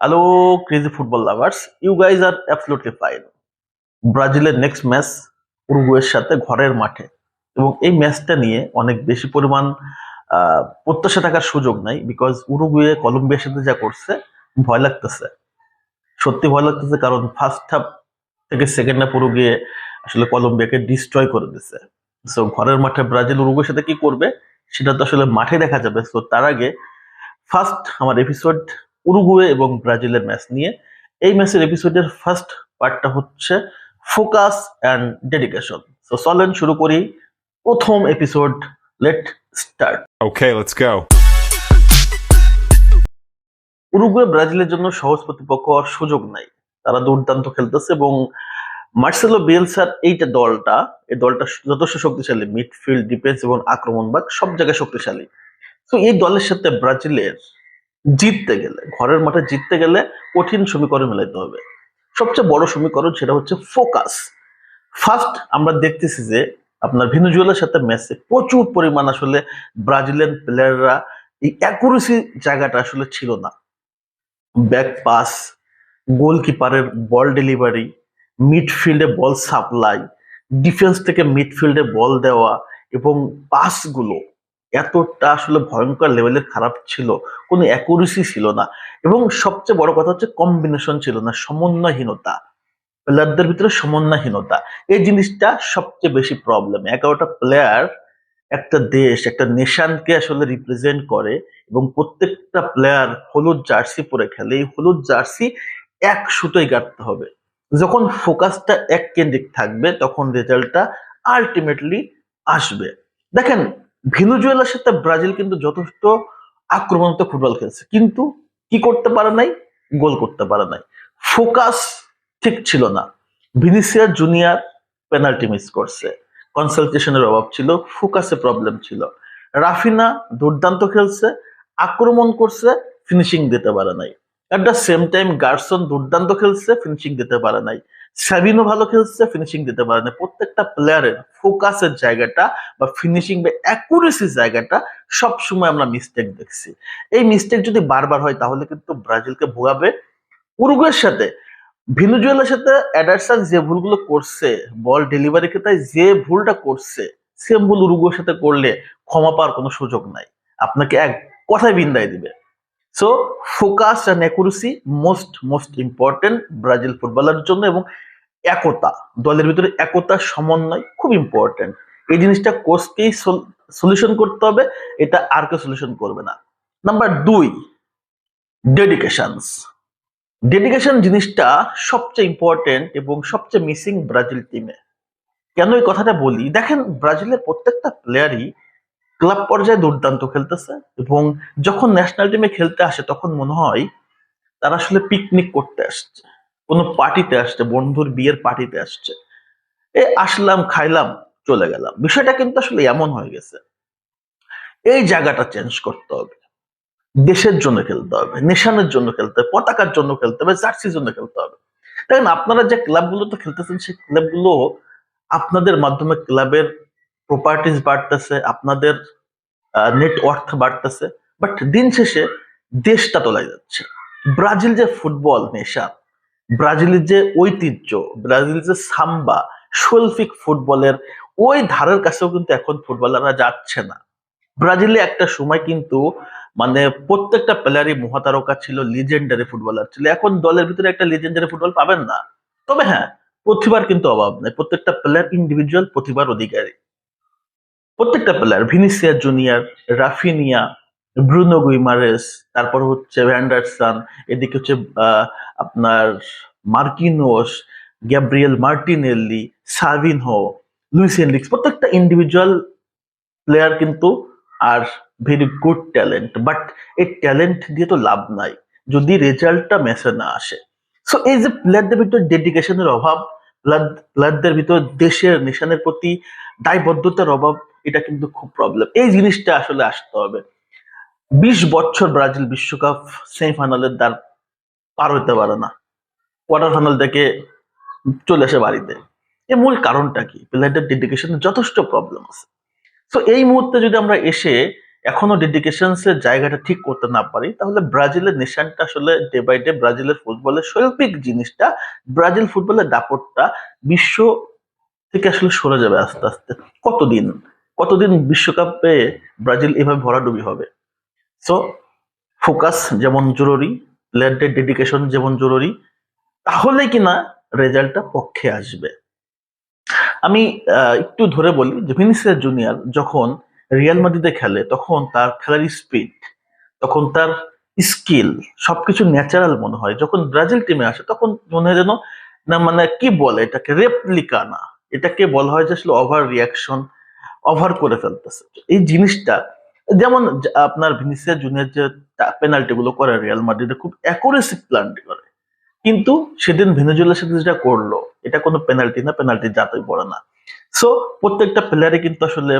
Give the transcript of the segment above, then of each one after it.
Hello crazy football lovers you guys are absolutely fine ব্রাজিলের next match উরুগুয়ের সাথে ঘরের মাঠে। এবং এই ম্যাচটা নিয়ে অনেক বেশি পরিমাণ প্রত্যাশা থাকার সুযোগ নাই বিকজ উরুগুয়ে কলম্বিয়ার সাথে যা করছে, ভয় লাগতেছে। সত্যি ভয় লাগতেছে কারণ ফার্স্ট হাফ থেকে সেকেন্ড হাফ উরুগুয়ে আসলে কলম্বিয়াকে ডিস্ট্রয় করে দিছে। সো ঘরের মাঠে ব্রাজিল উরুগুয়ের সাথে কি করবে, সেটা তো আসলে মাঠে দেখা যাবে। সো তার আগে ফার্স্ট আমার এপিসোড উরুগুয়ে এবং ব্রাজিলের ম্যাচ নিয়ে। এই ম্যাচের এপিসোডের ফার্স্ট পার্টটা হচ্ছে ফোকাস অ্যান্ড ডেডিকেশন সো চলেন শুরু করি প্রথম episode let start Okay, let's go. Uruguay ব্রাজিলের জন্য সহজ প্রতিপক্ষ হওয়ার সুযোগ নাই। তারা দুর্দান্ত খেলতেছে এবং মার্সেলো বিয়েলসার এইটা দলটা এই দলটা যথেষ্ট শক্তিশালী। মিডফিল্ড ডিফেন্স এবং আক্রমণ বাগ সব জায়গায় শক্তিশালী। তো এই দলের সাথে ব্রাজিলের জিততে গেলে, ঘরের মাঠে জিততে গেলে কঠিন সমীকরণ মেলাইতে হবে। সবচেয়ে বড় সমীকরণ সেটা হচ্ছে ফোকাস। ফার্স্ট আমরা দেখতেছি যে আপনার ভেনুজুয়েলার সাথে ম্যাচে প্রচুর পরিমাণ আসলে ব্রাজিলিয়ান প্লেয়াররা এই অ্যাকুরেসি জায়গাটা আসলে ছিল না। ব্যাক পাস গোলকিপারের বল ডেলিভারি মিডফিল্ডে বল সাপ্লাই ডিফেন্স থেকে মিডফিল্ডে বল দেওয়া এবং পাসগুলো এতটা আসলে ভয়ঙ্কর লেভেলের খারাপ ছিল, কোনো অ্যাকুরেসি ছিল না। এবং সবচেয়ে বড় কথা হচ্ছে কম্বিনেশন ছিল না, সমন্বয়হীনতা। প্লেয়ারদের ভিতরে সমন্বয়হীনতা। এই জিনিসটা সবচেয়ে বেশি প্রবলেম এগারোটা প্লেয়ার একটা দেশ, একটা নেশানকে আসলে রিপ্রেজেন্ট করে এবং প্রত্যেকটা প্লেয়ার হলুদ জার্সি পরে খেলে। এই হলুদ জার্সি এক সুতোয় গাঁটতে হবে। যখন ফোকাসটা এক কেন্দ্রিক থাকবে, তখন রেজাল্টটা আলটিমেটলি আসবে। দেখেন ভেনুজুয়েলার সাথে ব্রাজিল কিন্তু যথেষ্ট আক্রমণাত্মক ফুটবল খেলছে। কিন্তু কি করতে পারে নাই? গোল করতে পারে নাই। ফোকাস ঠিক ছিল না। ভিনিসিয়ার জুনিয়র পেনাল্টি মিস করছে। কনসালটেশনের অভাব ছিল, ফোকাসে প্রবলেম ছিল। রাফিনা দুর্দান্ত খেলছে, আক্রমণ করছে, ফিনিশিং দিতে পারে নাই। At the same time Gerson দুর্দান্ত খেলছে, ফিনিশিং দিতে পারে নাই। সাবিনো ভালো খেলছে ফিনিশিং দিতে পারে নাই প্রত্যেকটা প্লেয়ারের ফোকাসের জায়গাটা বা ফিনিশিং বা অ্যাকুরেসি জায়গাটা সব সময় আমরা মিস্টেক দেখছি। এই মিস্টেক যদি বারবার হয়, তাহলে কিন্তু ব্রাজিলকে ভোগাবে। উরুগুয়ের সাথে, ভেনুজুয়েলার সাথে অ্যাডারসান যে ভুলগুলো করছে, বল ডেলিভারি ক্ষেত্রে যে ভুলটা করছে সেম ভুল উরুগুয়ের সাথে করলে ক্ষমা পাওয়ার কোনো সুযোগ নাই। আপনাকে এক কথায় বিন্দায় দিবে। So focus and accuracy most most important Brazil footballer জন্য এবং একতা, দলের ভিতরে একতা সমন্বয় খুব ইম্পর্টেন্ট এই জিনিসটা কোচকেই সলিউশন করতে হবে, এটা আর কেউ সলিউশন করবে না। নাম্বার দুই ডেডিকেশনস ডেডিকেশন জিনিসটা সবচেয়ে ইম্পর্টেন্ট এবং সবচেয়ে মিসিং ব্রাজিল টিমে কেন এই কথাটা বলি? দেখেন ব্রাজিলের প্রত্যেকটা প্লেয়ারই ক্লাব পর্যায়ে দুর্দান্ত খেলতেছে এবং যখন ন্যাশনাল টিমে খেলতে আসে, তখন মনে হয় তারা আসলে পিকনিক করতে আসছে। কোনো পার্টিতে আসছে, বন্ধুর বিয়ের পার্টিতে আসছে। এ আসলাম, খাইলাম, চলে গেলাম। বিষয়টা কিন্তু আসলে এমন হয়ে গেছে। এই জায়গাটা চেঞ্জ করতে হবে। দেশের জন্য খেলতে হবে, নেশানের জন্য খেলতে হবে, পতাকার জন্য খেলতে হবে, জার্সির জন্য খেলতে হবে। দেখেন, আপনারা যে ক্লাবগুলোতে খেলতেছেন, সেই ক্লাবগুলো আপনাদের মাধ্যমে ক্লাবের প্রপার্টিজ বাড়তেছে, আপনাদের নেট ওয়ার্থ বাড়তেছে বাট দিন শেষে দেশটা তোলাই যাচ্ছে। ব্রাজিল যে ফুটবল নেশা, ব্রাজিলের যে ঐতিহ্য ব্রাজিল যে সাম্বা, শৈল্পিক ফুটবলের ওই ধারের কাছেও কিন্তু এখন ফুটবলাররা যাচ্ছে না। ব্রাজিলে একটা সময় কিন্তু মানে প্রত্যেকটা প্লেয়ারই মহাতারকা ছিল লিজেন্ডারি ফুটবলার ছিল। এখন দলের ভিতরে একটা লিজেন্ডারি ফুটবল পাবেন না। তবে হ্যাঁ প্রতিভার কিন্তু অভাব নেই। প্রত্যেকটা প্লেয়ার ইন্ডিভিজুয়াল প্রতিভার অধিকারী। প্রত্যেকটা player Vinicius junior Raphinha Bruno Guimaraes তারপর হচ্ছে ভ্যান্ডারসন এদিকে হচ্ছে আপনার Marquinhos Gabriel Martinelli Savinho Luis Enrique প্রত্যেকটা ইন্ডিভিজুয়াল প্লেয়ার কিন্তু are very good talent but এই ট্যালেন্ট দিয়ে তো লাভ নাই, যদি রেজাল্টটা ম্যাচে না আসে। সো এই যে প্লেয়ারদের ভিতর ডেডিকেশনের অভাব প্লেয়ারদের ভিতর দেশের নিশানের প্রতি দায়বদ্ধতার অভাব এটা কিন্তু খুব প্রবলেম এই জিনিসটা আসলে আসতে হবে। বিশ বছর ব্রাজিল বিশ্বকাপ সেমিফাইনালের দ্বার পার হতে পারে না। কোয়ার্টার ফাইনাল থেকে চলে আসে বাড়িতে। এর মূল কারণটা কি? প্লেয়ারদের ডেডিকেশনের যথেষ্ট প্রবলেম আছে। তো এই মুহূর্তে যদি আমরা এসে এখনও ডেডিকেশনস এর জায়গাটা ঠিক করতে না পারি, তাহলে ব্রাজিলের নেশনটা আসলে ডে বাই ডে ব্রাজিলের ফুটবলের শৈল্পিক জিনিসটা, ব্রাজিল ফুটবলের দাপটটা বিশ্ব থেকে আসলে সরে যাবে আস্তে আস্তে। কতদিন কতদিন বিশ্বকাপে ব্রাজিল এভাবে ভরাডুবি হবে? সো ফোকাস যেমন জরুরি প্লেয়ারদের ডেডিকেশন যেমন জরুরি, তাহলে কিনা রেজাল্টটা পক্ষে আসবে? আমি একটু ধরে বলি যে ভিনিসিয়াস জুনিয়র যখন রিয়াল মাদ্রিদে খেলে, তখন তার খেলার স্পিড তখন তার স্কিল সবকিছু ন্যাচারাল মনে হয়। যখন ব্রাজিল টিমে আসে, তখন মনে হয় যেন, না মানে কি বলে, এটাকে রেপ্লিকা না। এটাকে বলা হয় যে আসলে ওভার রিয়াকশন ওভার করে ফেলতেছে। এই জিনিসটা, যেমন আপনার ভিনিসিয়াস জুনিয়র যে পেনাল্টি গুলো করে রিয়াল মাদ্রিদে খুব অ্যাকুরেসি প্ল্যান্টি করে। কিন্তু সেদিন ভেনেজুয়েলার সাথে যেটা করল, এটা কোনো পেনাল্টি না পেনাল্টি যাতেই পড়ে না। সো প্রত্যেকটা প্লেয়ারে কিন্তু আসলে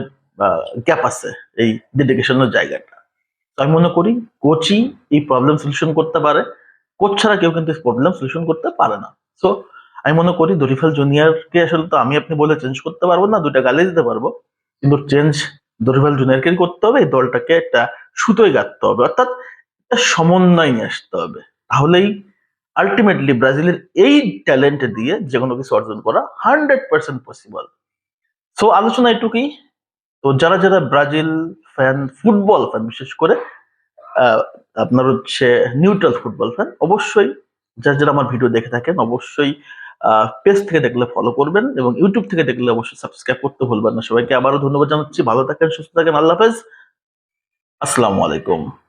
গ্যাপ আছে এই ডেডিকেশনের জায়গাটা। আমি মনে করি কোচই এই প্রবলেম সলিউশন করতে পারে। কোচ ছাড়া কেউ কিন্তু প্রবলেম সলিউশন করতে পারে না। সো আমি মনে করি দরিফাল জুনিয়রকে আসলে তো আমি আপনি বলে চেঞ্জ করতে পারব না, দুইটা গালি দিতে পারব। কিন্তু চেঞ্জ দরিফাল জুনিয়রকে করতে হবে, এই দলটাকে একটা সুতোয় গাঁথতে হবে, অর্থাৎ একটা সমন্বয় নিয়ে আসতে হবে। তাহলেই আলটিমেটলি ব্রাজিলের এই ট্যালেন্ট দিয়ে যে কোনো কিছু অর্জন করা হান্ড্রেড পার্সেন্ট পসিবল সো আলোচনা এটুকুই। তো যারা যারা ব্রাজিল ফ্যান ফুটবল ফ্যান বিশেষ করে আপনার হচ্ছে নিউট্রাল ফুটবল ফ্যান অবশ্যই যারা যারা আমার ভিডিও দেখে থাকেন, অবশ্যই পেজ থেকে দেখলে ফলো করবেন এবং ইউটিউব থেকে দেখলে অবশ্যই সাবস্ক্রাইব করতে ভুলবেন না। সবাইকে আবারও ধন্যবাদ জানাচ্ছি। ভালো থাকেন, সুস্থ থাকেন। আল্লাহ হাফেজ। আসসালামু আলাইকুম।